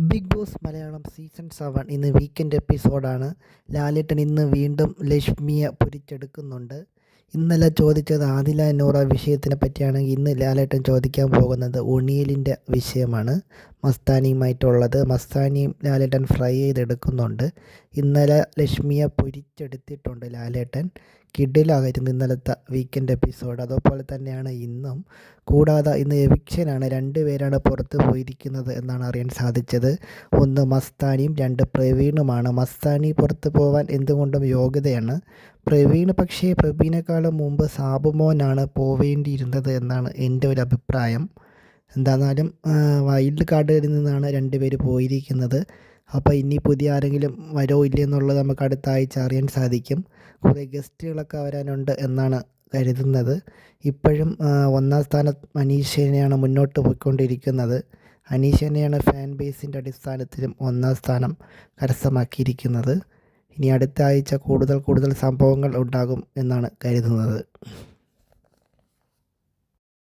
Bigg Boss Malayalam season seven ഇന്ന് weekend എപ്പിസോഡാണ് ലാലേട്ടൻ ഇന്ന് വീണ്ടും ലക്ഷ്മിയെ പൊരിച്ചെടുക്കുന്നുണ്ട്. ഇന്നലെ ചോദിച്ചത് ആദില എന്നോറ വിഷയത്തിനെ പറ്റിയാണ്. ഇന്ന് ലാലേട്ടൻ ചോദിക്കാൻ പോകുന്നത് ഉണിയലിന്റെ വിഷയമാണ്. മസ്താനിയുമായിട്ടുള്ളത്. മസ്താനിയും ലാലേട്ടൻ ഫ്രൈ ചെയ്തെടുക്കുന്നുണ്ട്. ഇന്നലെ ലക്ഷ്മിയെ പൊരിച്ചെടുത്തിട്ടുണ്ട് ലാലേട്ടൻ. കിഡിലായിരുന്നു ഇന്നലത്തെ വീക്കെൻഡ് എപ്പിസോഡ് അതുപോലെ തന്നെയാണ് ഇന്നും. കൂടാതെ ഇന്ന് എവിക്ഷനാണ് രണ്ട് പേരാണ് പുറത്ത് പോയിരിക്കുന്നത് എന്നാണ് അറിയാൻ സാധിച്ചത്. ഒന്ന് മസ്താനിയും രണ്ട് പ്രവീണുമാണ്. മസ്താനി പുറത്ത് പോവാൻ എന്തുകൊണ്ടും യോഗ്യതയാണ്. പ്രവീൺ പക്ഷേ പ്രവീണേക്കാളും മുമ്പ് സാബുമോനാണ് പോവേണ്ടിയിരുന്നത് എന്നാണ് എന്റെ ഒരു അഭിപ്രായം. എന്തായിരുന്നാലും വൈൽഡ് കാർഡിൽ നിന്നാണ് രണ്ടുപേര് പോയിരിക്കുന്നത്. അപ്പോൾ ഇനി പുതിയ ആരെങ്കിലും വരുമോ ഇല്ലേ എന്നുള്ളത് നമുക്ക് അടുത്ത ആഴ്ച അറിയാൻ സാധിക്കും. കുറേ ഗസ്റ്റുകളൊക്കെ വരാനുണ്ട് എന്നാണ് കരുതുന്നത്. ഇപ്പോഴും ഒന്നാം സ്ഥാനത്ത് അനീഷേനെയാണ് മുന്നോട്ട് പോയിക്കൊണ്ടിരിക്കുന്നത്. അനീഷേനെയാണ് ഫാൻ ബേസിന്റെ അടിസ്ഥാനത്തിലും ഒന്നാം സ്ഥാനം കരസ്ഥമാക്കിയിരിക്കുന്നത്. ഇനി അടുത്ത ആഴ്ച കൂടുതൽ കൂടുതൽ സംഭവങ്ങൾ ഉണ്ടാകും എന്നാണ് കരുതുന്നത്.